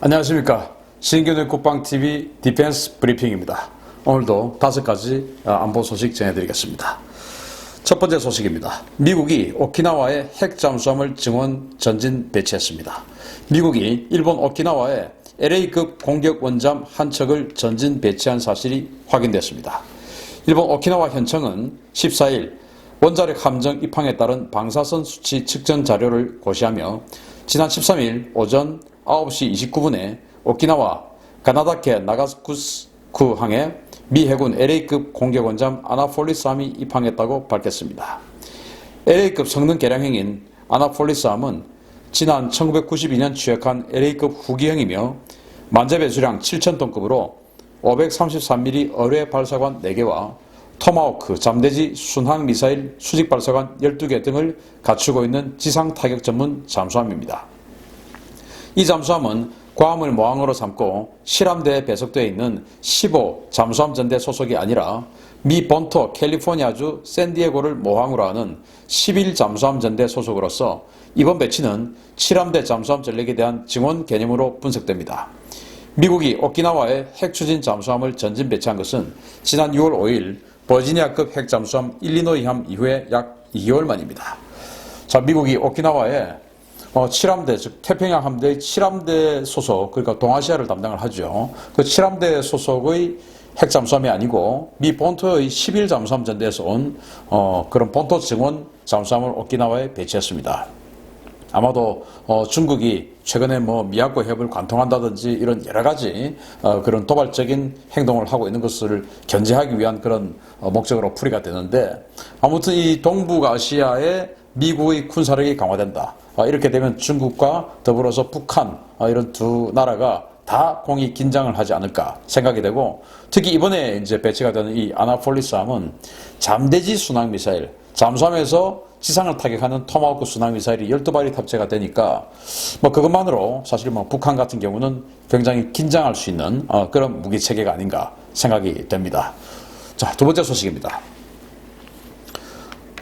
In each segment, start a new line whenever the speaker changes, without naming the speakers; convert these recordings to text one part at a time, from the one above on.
안녕하십니까. 신규의 국방TV 디펜스 브리핑입니다. 오늘도 다섯 가지 어, 안보 소식 전해드리겠습니다. 첫 번째 소식입니다. 미국이 오키나와에 핵 잠수함을 증원 전진 배치했습니다. 미국이 일본 오키나와에 LA급 공격 원잠 한 척을 전진 배치한 사실이 확인됐습니다. 일본 오키나와 현청은 14일 원자력 함정 입항에 따른 방사선 수치 측정 자료를 고시하며 지난 13일 오전 9시 29분에 오키나와 가나다케 나가스쿠스 항에 미 해군 LA급 공격원잠 아나폴리스함이 입항했다고 밝혔습니다. LA급 성능 개량형인 아나폴리스함은 지난 1992년 취역한 LA급 후기형이며 만재 배 수량 7,000톤급으로 533mm 어뢰 발사관 4개와 토마호크 잠대지 순항 미사일 수직 발사관 12개 등을 갖추고 있는 지상 타격 전문 잠수함입니다. 이 잠수함은 괌을 모항으로 삼고 실함대에 배속되어 있는 15 잠수함 전대 소속이 아니라 미 본토 캘리포니아주 샌디에고를 모항으로 하는 11 잠수함 전대 소속으로서 이번 배치는 7함대 잠수함 전력에 대한 증원 개념으로 분석됩니다. 미국이 오키나와에 핵추진 잠수함을 전진 배치한 것은 지난 6월 5일 버지니아급 핵잠수함 일리노이함 이후에 약 2개월 만입니다. 자, 미국이 오키나와에 어, 7함대, 즉 태평양 함대의 7함대 소속, 그러니까 동아시아를 담당을 하죠. 그 7함대 소속의 핵잠수함이 아니고 미 본토의 11 잠수함 전대에서 온 어, 그런 본토 증원 잠수함을 오키나와에 배치했습니다. 아마도 어, 중국이 최근에 뭐 미야코 해협을 관통한다든지 이런 여러 가지 어, 그런 도발적인 행동을 하고 있는 것을 견제하기 위한 그런 어, 목적으로 풀이가 되는데 아무튼 이 동북아시아에 미국의 군사력이 강화된다. 어, 이렇게 되면 중국과 더불어서 북한 어, 이런 두 나라가 다 공이 긴장을 하지 않을까 생각이 되고 특히 이번에 이제 배치가 되는 이 아나폴리스함은 잠대지 순항 미사일 잠수함에서 지상을 타격하는 토마호크 순항 미사일이 12발이 탑재가 되니까 뭐 그것만으로 사실 뭐 북한 같은 경우는 굉장히 긴장할 수 있는 어, 그런 무기 체계가 아닌가 생각이 됩니다. 자, 두 번째 소식입니다.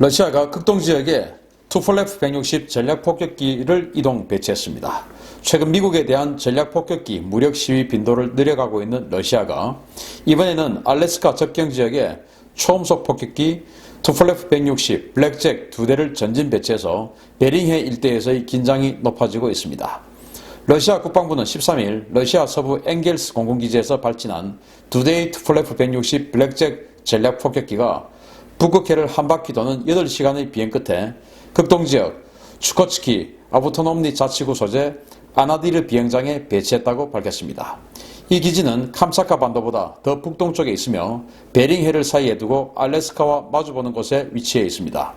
러시아가 극동 지역에 투플레프 160 전략 폭격기를 이동 배치했습니다. 최근 미국에 대한 전략 폭격기 무력 시위 빈도를 늘려가고 있는 러시아가 이번에는 알래스카 접경 지역에 초음속 폭격기 투플레프 160 블랙잭 두 대를 전진 배치해서 베링해 일대에서의 긴장이 높아지고 있습니다. 러시아 국방부는 13일 러시아 서부 엥겔스 공군기지에서 발진한 두 대의 투플레프 160 블랙잭 전략 폭격기가 북극해를 한 바퀴 도는 8시간의 비행 끝에 극동지역 추코츠키 아부토놈니 자치구 소재 아나디르 비행장에 배치했다고 밝혔습니다. 이 기지는 캄차카 반도보다 더 북동쪽에 있으며 베링해를 사이에 두고 알래스카와 마주보는 곳에 위치해 있습니다.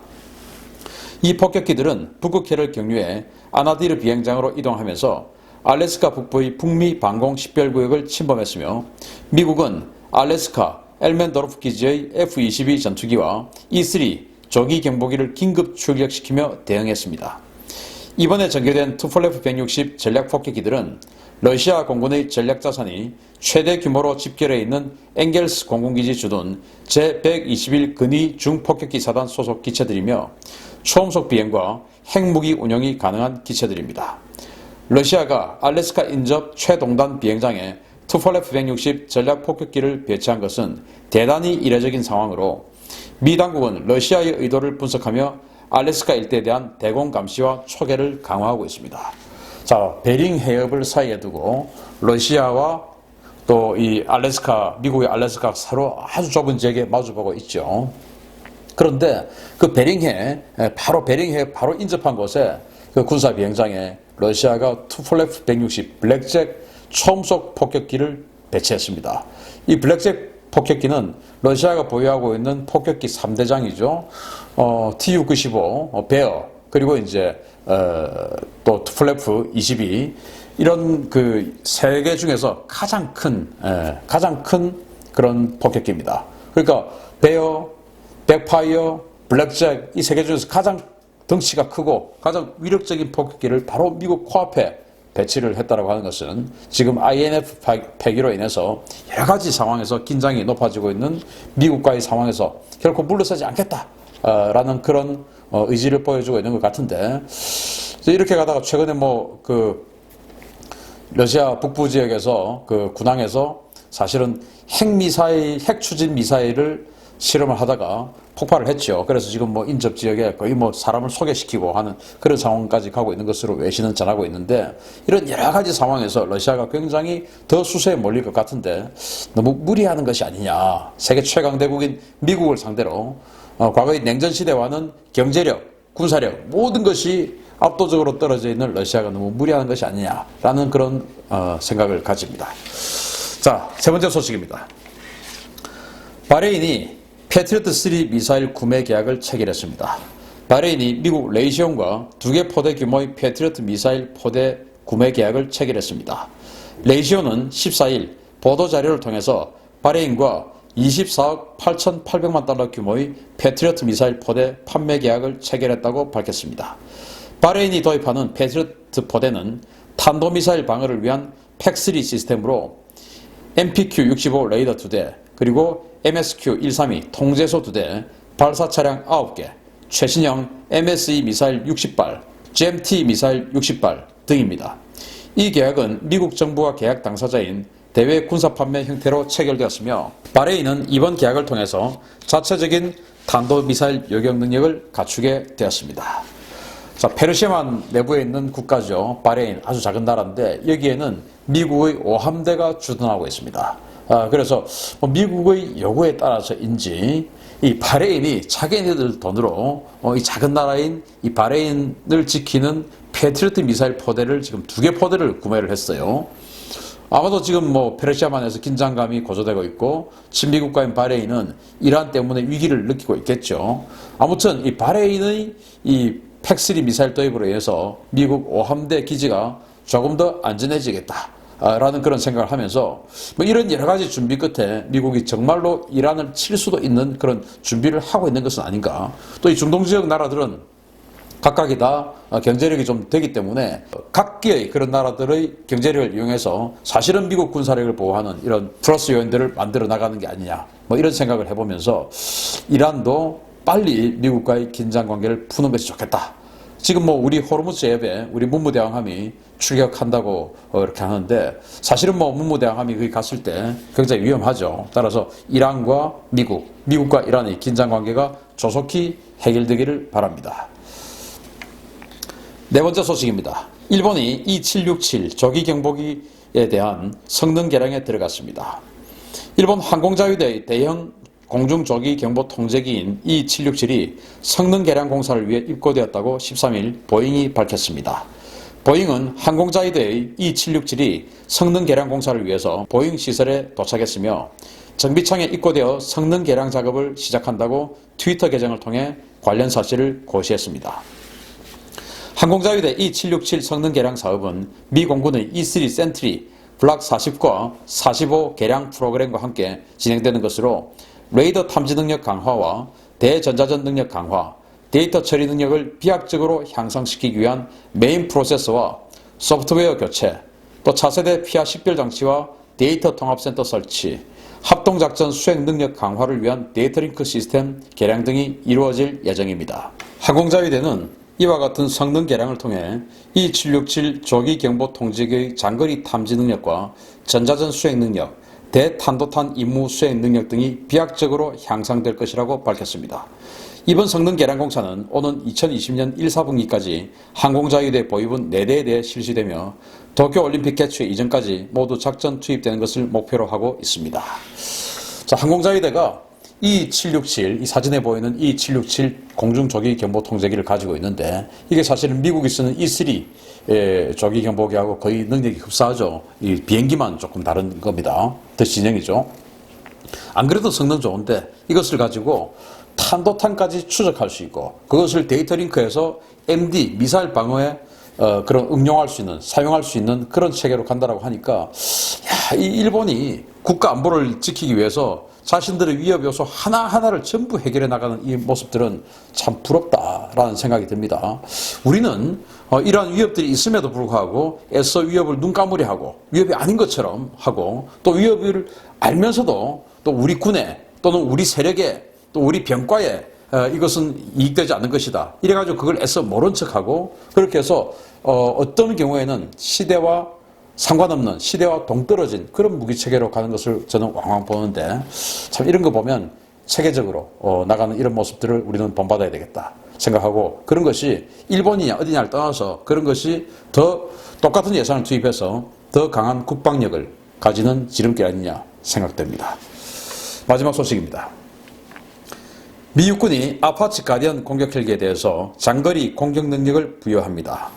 이 폭격기들은 북극해를 경유해 아나디르 비행장으로 이동하면서 알래스카 북부의 북미 방공 식별구역을 침범했으며 미국은 알래스카 엘멘도르프 기지의 F-22 전투기와 E-3 조기 경보기를 긴급 출격시키며 대응했습니다. 이번에 전개된 투플레프 160 전략 폭격기들은 러시아 공군의 전략 자산이 최대 규모로 집결해 있는 엥겔스 공군기지 주둔 제121 근위 중폭격기 사단 소속 기체들이며 초음속 비행과 핵무기 운영이 가능한 기체들입니다. 러시아가 알래스카 인접 최동단 비행장에 투플레프 160 전략 폭격기를 배치한 것은 대단히 이례적인 상황으로 미 당국은 러시아의 의도를 분석하며 알래스카 일대에 대한 대공 감시와 초계를 강화하고 있습니다. 자, 베링 해협을 사이에 두고 러시아와 또 이 알래스카, 미국의 알래스카 서로 아주 좁은 지역에 마주보고 있죠. 그런데 그 베링해, 바로 베링해 바로 인접한 곳에 그 군사 비행장에 러시아가 투플랩 160 블랙잭 초음속 폭격기를 배치했습니다. 이 블랙잭 폭격기는 러시아가 보유하고 있는 폭격기 3대장이죠. 어, TU-95, 어, 베어, 그리고 이제, 어, 또 플래프 22, 이런 그 세 개 중에서 가장 큰, 에, 가장 큰 그런 폭격기입니다. 그러니까 베어, 백파이어, 블랙잭 이 세 개 중에서 가장 덩치가 크고 가장 위력적인 폭격기를 바로 미국 코앞에 배치를 했다라고 하는 것은 지금 INF 폐기로 인해서 여러 가지 상황에서 긴장이 높아지고 있는 미국과의 상황에서 결코 물러서지 않겠다라는 그런 어, 의지를 보여주고 있는 것 같은데 이렇게 가다가 최근에 뭐 그 러시아 북부 지역에서 그 군항에서 사실은 핵 미사일, 핵 추진 미사일을 실험을 하다가 폭발을 했죠. 그래서 지금 뭐 인접 지역에 거의 뭐 사람을 소개시키고 하는 그런 상황까지 가고 있는 것으로 외신은 전하고 있는데 이런 여러 가지 상황에서 러시아가 굉장히 더 수세에 몰릴 것 같은데 너무 무리하는 것이 아니냐. 세계 최강 대국인 미국을 상대로 어, 과거의 냉전 시대와는 경제력, 군사력 모든 것이 압도적으로 떨어져 있는 러시아가 너무 무리하는 것이 아니냐라는 그런 어, 생각을 가집니다. 자, 세 번째 소식입니다. 바레인이 패트리어트 3 미사일 구매 계약을 체결했습니다. 바레인이 미국 레이시온과 두 개 포대 규모의 패트리어트 미사일 포대 구매 계약을 체결했습니다. 레이시온은 14일 보도 자료를 통해서 바레인과 24억 8,800만 달러 규모의 패트리어트 미사일 포대 판매 계약을 체결했다고 밝혔습니다. 바레인이 도입하는 패트리어트 포대는 탄도미사일 방어를 위한 팩3 시스템으로 MPQ-65 레이더 2대, 그리고 MSQ-132 통제소 2대, 발사 차량 9개, 최신형 MSE 미사일 60발, GMT 미사일 60발 등입니다. 이 계약은 미국 정부와 계약 당사자인 대외 군사 판매 형태로 체결되었으며 바레인은 이번 계약을 통해서 자체적인 탄도 미사일 요격 능력을 갖추게 되었습니다. 자, 페르시아만 내부에 있는 국가죠. 바레인 아주 작은 나라인데 여기에는 미국의 5함대가 주둔하고 있습니다. 아, 그래서 뭐 미국의 요구에 따라서인지 이 바레인이 자기네들 돈으로 어, 이 작은 나라인 이 바레인을 지키는 패트리어트 미사일 포대를 지금 두 개 포대를 구매를 했어요. 아마도 지금 뭐 페르시아만에서 긴장감이 고조되고 있고 친미 국가인 바레인은 이란 때문에 위기를 느끼고 있겠죠. 아무튼 이 바레인의 이 팩3 미사일 도입으로 인해서 미국 5함대 기지가 조금 더 안전해지겠다. 라는 그런 생각을 하면서 뭐 이런 여러 가지 준비 끝에 미국이 정말로 이란을 칠 수도 있는 그런 준비를 하고 있는 것은 아닌가. 또 이 중동 지역 나라들은 각각이 다 경제력이 좀 되기 때문에 각기의 그런 나라들의 경제력을 이용해서 사실은 미국 군사력을 보호하는 이런 플러스 요인들을 만들어 나가는 게 아니냐. 뭐 이런 생각을 해보면서 이란도 빨리 미국과의 긴장 관계를 푸는 것이 좋겠다. 지금 뭐 우리 호르무즈 해협에 우리 문무대왕함이 출격한다고 어, 이렇게 하는데 사실은 뭐 문무대왕함이 거기 갔을 때 굉장히 위험하죠. 따라서 이란과 미국, 미국과 이란의 긴장 관계가 조속히 해결되기를 바랍니다. 네 번째 소식입니다. 일본이 E767 조기 경보기에 대한 성능 개량에 들어갔습니다. 일본 항공자위대의 대형 공중조기 경보 통제기인 E767이 성능 개량 공사를 위해 입고되었다고 13일 보잉이 밝혔습니다. 보잉은 항공자위대의 E767이 성능 개량 공사를 위해서 보잉 시설에 도착했으며 정비창에 입고되어 성능 개량 작업을 시작한다고 트위터 계정을 통해 관련 사실을 고시했습니다. 항공자위대 E767 성능 개량 사업은 미 공군의 E3 센트리 블락 40과 45 개량 프로그램과 함께 진행되는 것으로 레이더 탐지 능력 강화와 대전자전 능력 강화, 데이터 처리 능력을 비약적으로 향상시키기 위한 메인 프로세서와 소프트웨어 교체, 또 차세대 피하 식별 장치와 데이터 통합센터 설치, 합동작전 수행 능력 강화를 위한 데이터 링크 시스템 개량 등이 이루어질 예정입니다. 항공자위대는 이와 같은 성능 개량을 통해 E767 조기 경보 통제기의 장거리 탐지 능력과 전자전 수행 능력, 대탄도탄 임무 수행 능력 등이 비약적으로 향상될 것이라고 밝혔습니다. 이번 성능 개량 공사는 오는 2020년 1, 4분기까지 항공자위대 보입은 4대에 대해 실시되며 도쿄올림픽 개최 이전까지 모두 작전 투입되는 것을 목표로 하고 있습니다. 자, 항공자위대가 E767, 이 사진에 보이는 E767 공중조기 경보 통제기를 가지고 있는데 이게 사실은 미국이 쓰는 E3 예, 조기 경보기하고 거의 능력이 흡사하죠. 이 비행기만 조금 다른 겁니다. 더 진영이죠. 안 그래도 성능 좋은데 이것을 가지고 탄도탄까지 추적할 수 있고 그것을 데이터 링크해서 MD 미사일 방어에 어, 그런 응용할 수 있는 사용할 수 있는 그런 체계로 간다라고 하니까 야, 이 일본이 국가 안보를 지키기 위해서 자신들의 위협 요소 하나하나를 전부 해결해 나가는 이 모습들은 참 부럽다라는 생각이 듭니다. 우리는 어, 이러한 위협들이 있음에도 불구하고 애써 위협을 눈 감으려 하고 위협이 아닌 것처럼 하고 또 위협을 알면서도 또 우리 군에 또는 우리 세력에 또 우리 병과에 어, 이것은 이익되지 않는 것이다. 이래가지고 그걸 애써 모른 척하고 그렇게 해서 어, 어떤 경우에는 시대와 상관없는 시대와 동떨어진 그런 무기 체계로 가는 것을 저는 왕왕 보는데 참 이런 거 보면 체계적으로 어, 나가는 이런 모습들을 우리는 본받아야 되겠다 생각하고 그런 것이 일본이냐 어디냐를 떠나서 그런 것이 더 똑같은 예산을 투입해서 더 강한 국방력을 가지는 지름길 아니냐 생각됩니다. 마지막 소식입니다. 미 육군이 아파치 가디언 공격 헬기에 대해서 장거리 공격 능력을 부여합니다.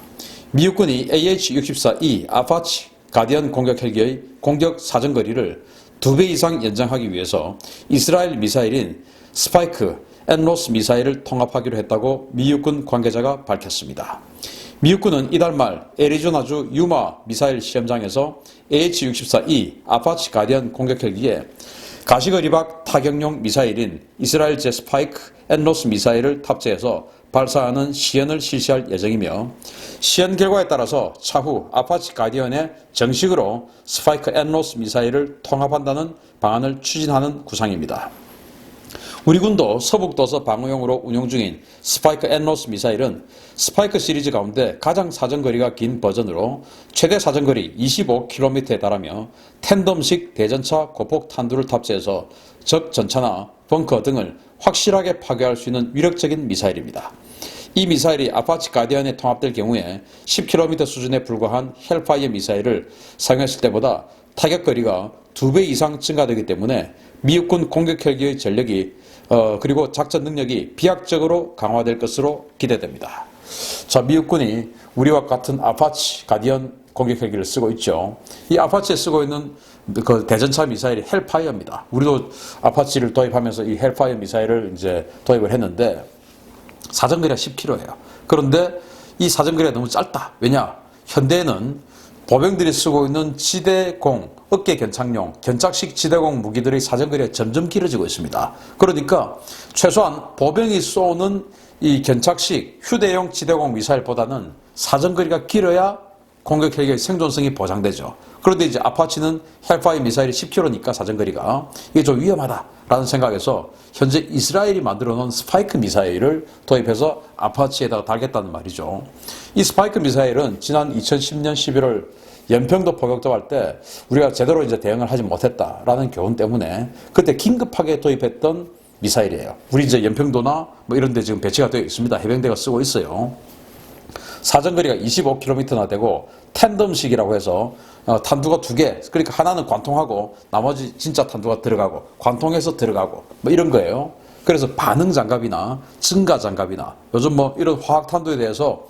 미 육군이 AH-64E 아파치 가디언 공격 헬기의 공격 사정거리를 두배 이상 연장하기 위해서 이스라엘 미사일인 스파이크 엔로스 미사일을 통합하기로 했다고 미 육군 관계자가 밝혔습니다. 미 육군은 이달 말 애리조나주 유마 미사일 시험장에서 AH-64E 아파치 가디언 공격 헬기에 가시거리박 타격용 미사일인 이스라엘 제 스파이크 엔로스 미사일을 탑재해서 발사하는 시연을 실시할 예정이며 시연 결과에 따라서 차후 아파치 가디언에 정식으로 스파이크 엔로스 미사일을 통합한다는 방안을 추진하는 구상입니다. 우리 군도 서북도서 방어용으로 운용 중인 스파이크 엔로스 미사일은 스파이크 시리즈 가운데 가장 사정거리가 긴 버전으로 최대 사정거리 25km에 달하며 텐덤식 대전차 고폭 탄두를 탑재해서 적 전차나 벙커 등을 확실하게 파괴할 수 있는 위력적인 미사일입니다. 이 미사일이 아파치 가디언에 통합될 경우에 10km 수준에 불과한 헬파이어 미사일을 사용했을 때보다 타격거리가 2배 이상 증가되기 때문에 미육군 공격 헬기의 전력이 어, 그리고 작전 능력이 비약적으로 강화될 것으로 기대됩니다. 자, 미국군이 우리와 같은 아파치 가디언 공격 헬기를 쓰고 있죠. 이 아파치에 쓰고 있는 그 대전차 미사일이 헬파이어입니다. 우리도 아파치를 도입하면서 이 헬파이어 미사일을 이제 도입을 했는데 사정거리가 10km예요. 그런데 이 사정거리가 너무 짧다. 왜냐? 현대에는 보병들이 쓰고 있는 지대공, 어깨 견착용, 견착식 지대공 무기들의 사정거리가 점점 길어지고 있습니다. 그러니까 최소한 보병이 쏘는 이 견착식 휴대용 지대공 미사일보다는 사정거리가 길어야 공격 헬기의 생존성이 보장되죠. 그런데 이제 아파치는 헬파이 미사일이 10km니까 사정거리가 이게 좀 위험하다라는 생각에서 현재 이스라엘이 만들어 놓은 스파이크 미사일을 도입해서 아파치에다가 달겠다는 말이죠. 이 스파이크 미사일은 지난 2010년 11월 연평도 포격도 할 때 우리가 제대로 이제 대응을 하지 못했다라는 교훈 때문에 그때 긴급하게 도입했던 미사일이에요. 우리 이제 연평도나 뭐 이런 데 지금 배치가 되어 있습니다. 해병대가 쓰고 있어요. 사정거리가 25km나 되고 텐덤식이라고 해서 어, 탄두가 두 개, 그러니까 하나는 관통하고 나머지 진짜 탄두가 들어가고 관통해서 들어가고 뭐 이런 거예요. 그래서 반응 장갑이나 증가 장갑이나 요즘 뭐 이런 화학 탄두에 대해서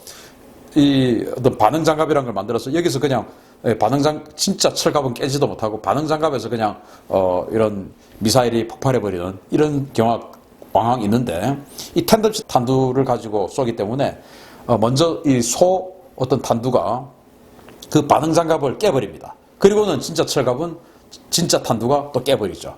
이 어떤 반응 장갑이라는 걸 만들어서 여기서 그냥 예, 반응 장 진짜 철갑은 깨지도 못하고 반응 장갑에서 그냥 어 이런 미사일이 폭발해 버리는 이런 경우가 왕왕 있는데 이 텐덤 탄두를 가지고 쏘기 때문에 어 먼저 이 소 어떤 탄두가 그 반응 장갑을 깨버립니다. 그리고는 진짜 철갑은 진짜 탄두가 또 깨버리죠.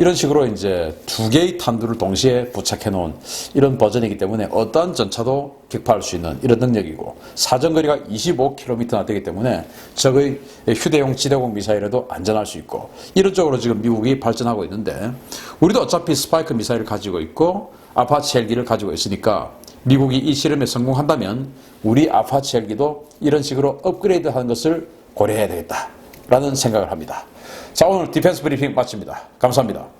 이런 식으로 이제 두 개의 탄두를 동시에 부착해 놓은 이런 버전이기 때문에 어떠한 전차도 격파할 수 있는 이런 능력이고 사정거리가 25km나 되기 때문에 적의 휴대용 지대공 미사일에도 안전할 수 있고 이런 쪽으로 지금 미국이 발전하고 있는데 우리도 어차피 스파이크 미사일을 가지고 있고 아파치 헬기를 가지고 있으니까 미국이 이 실험에 성공한다면 우리 아파치 헬기도 이런 식으로 업그레이드 하는 것을 고려해야 되겠다라는 생각을 합니다. 자, 오늘 디펜스 브리핑 마칩니다. 감사합니다.